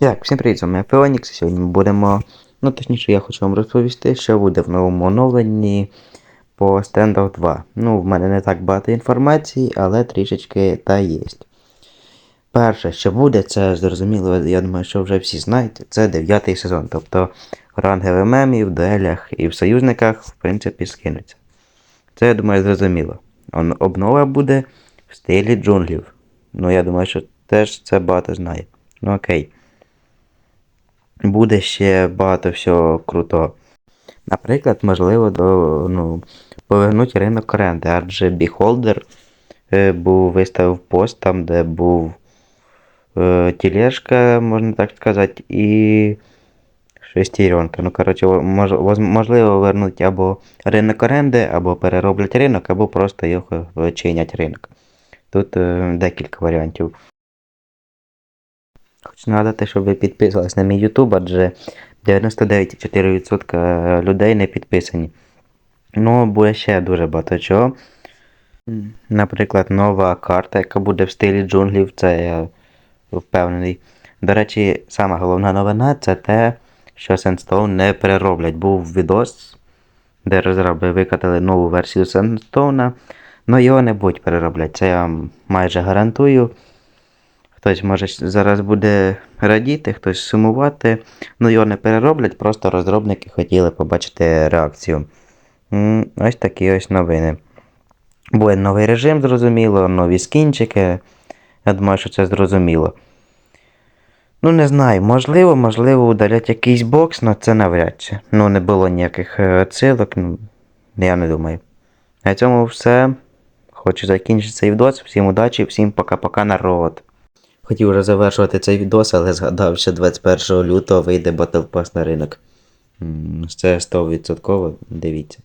Так, всім привіт, з вами Феонікс. Сьогодні ми будемо. Ну, точніше, я хочу вам розповісти, що буде в новому оновленні по Standoff 2. Ну, в мене не так багато інформації, але трішечки та є. Перше, що буде, це зрозуміло, я думаю, що вже всі знаєте, це дев'ятий сезон. Тобто ранги в ММі, в дуелях і в союзниках, в принципі, скинуться. Це, я думаю, зрозуміло. Обнова буде в стилі джунглів. Ну, я думаю, що теж це багато знає. Ну окей. Буде ще багато всього крутого. Наприклад, можливо, до, ну, повернуть ринок оренди, адже Beholder е, був виставив пост там, де був е, тележка, можна так сказати, і шестеренка. Ну, коротше, мож, можливо, вернуть або ринок оренди, або перероблять ринок, або просто його е, чинять ринок. Тут е, декілька варіантів. Хочу нагадати, щоб ви підписувались на мій YouTube, адже 99,4% людей не підписані. Ну, буде ще дуже багато чого. Наприклад, нова карта, яка буде в стилі джунглів, це я впевнений. До речі, сама головна новина це те, що Sandstone не перероблять. Був відос, де розроби викатали нову версію Sandstone, але його не будуть переробляти. Це я вам майже гарантую. Хтось може зараз буде радіти, хтось сумувати. Ну його не перероблять, просто розробники хотіли побачити реакцію. Ось такі ось новини. Буде новий режим, зрозуміло, нові скінчики. Я думаю, що це зрозуміло. Ну, не знаю, можливо, можливо, удалять якийсь бокс, але це навряд чи. Ну, не було ніяких е, отсилок, ну, я не думаю. На цьому все. Хочу закінчити цей відос. Всім удачі, всім пока-пока, народ. Хотів вже завершувати цей відос, але згадав, що 21 лютого вийде Battle Pass на ринок. Це 100%, дивіться.